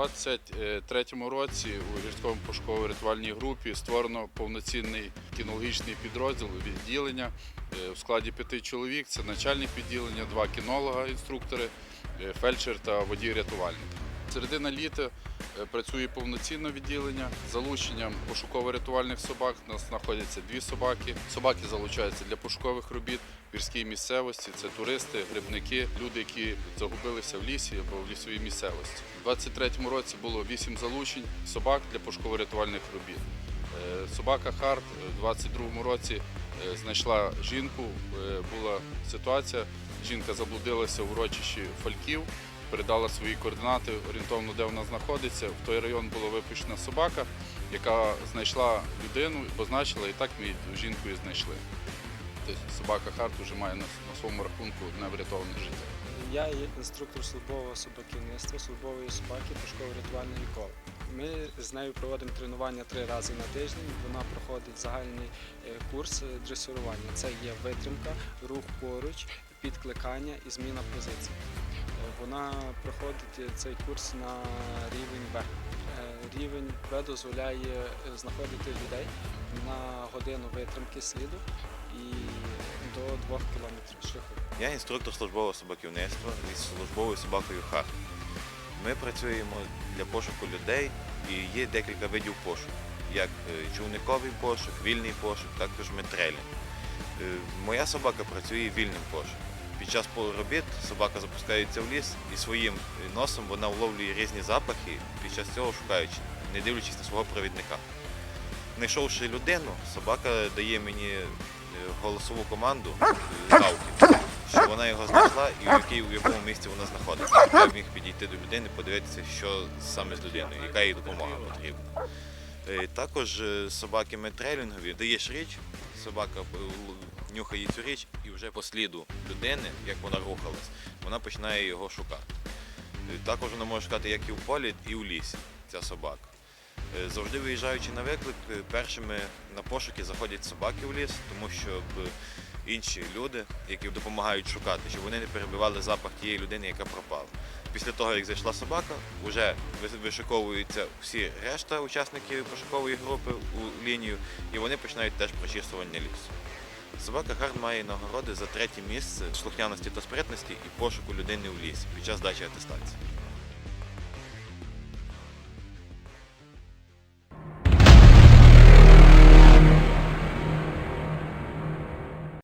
23-му році у гірському пошуково рятувальній групі створено повноцінний кінологічний підрозділ відділення е, в складі п'яти чоловік. Це начальник відділення, два кінолога, інструктори, е, фельдшер та водій-рятувальник. Середина літа працює повноцінне відділення залученням пошуково-рятувальних собак. У нас знаходяться дві собаки. Собаки залучаються для пошукових робіт в гірській місцевості. Це туристи, грибники, люди, які загубилися в лісі або в лісовій місцевості. У 23-му році було вісім залучень собак для пошуково-рятувальних робіт. Е, Собака Харт у 22-му році е, знайшла жінку. Е, Була ситуація. Жінка заблудилася в урочищі Фальків передала свої координати орієнтовно, де вона знаходиться. В той район була випущена собака, яка знайшла людину, позначила, і так ми і знайшли. Тобто собака Харт вже має на, своєму рахунку одне врятоване життя. Я є інструктор службового собаківництва, службової собаки пошуково-рятувальної коли. Ми з нею проводимо тренування три рази на тиждень. Вона проходить загальний е, курс е, дресирування. Це є витримка, рух поруч, підкликання і зміна позицій. Вона проходить цей курс на рівень Б. Е, Рівень Б дозволяє е, знаходити людей на годину витримки сліду і до 2 км шляху. Я інструктор службового собаківництва із службовою собакою Харт. Ми працюємо для пошуку людей і є декілька видів пошуку, як е, човниковий пошук, вільний пошук, також метрелінг. Е, Моя собака працює вільним пошуком. Під час робіт собака запускається в ліс і своїм носом вона вловлює різні запахи, під час цього шукаючи, не дивлячись на свого провідника. Знайшовши людину, собака дає мені е, голосову команду е, що вона його знайшла і в, якій, в якому місці вона знаходиться. Я міг підійти до людини, подивитися, що саме з людиною, яка їй допомога потрібна. Е, Також собаки метрелінгові даєш річ, собака нюхає цю річ і вже по сліду людини, як вона рухалась, вона починає його шукати. Е, Також вона може шукати як і в полі, і в лісі, ця собака. Е, Завжди виїжджаючи на виклик, е, першими на пошуки заходять собаки в ліс, тому щоб е, інші люди, які допомагають шукати, щоб вони не перебивали запах тієї людини, яка пропала. Після того, як зайшла собака, вже вишиковуються всі решта учасників пошукової групи у лінію, і вони починають теж прочісування лісу. Собака Гард має нагороди за третє місце слухняності та спритності і пошуку людини в лісі під час дачі атестації.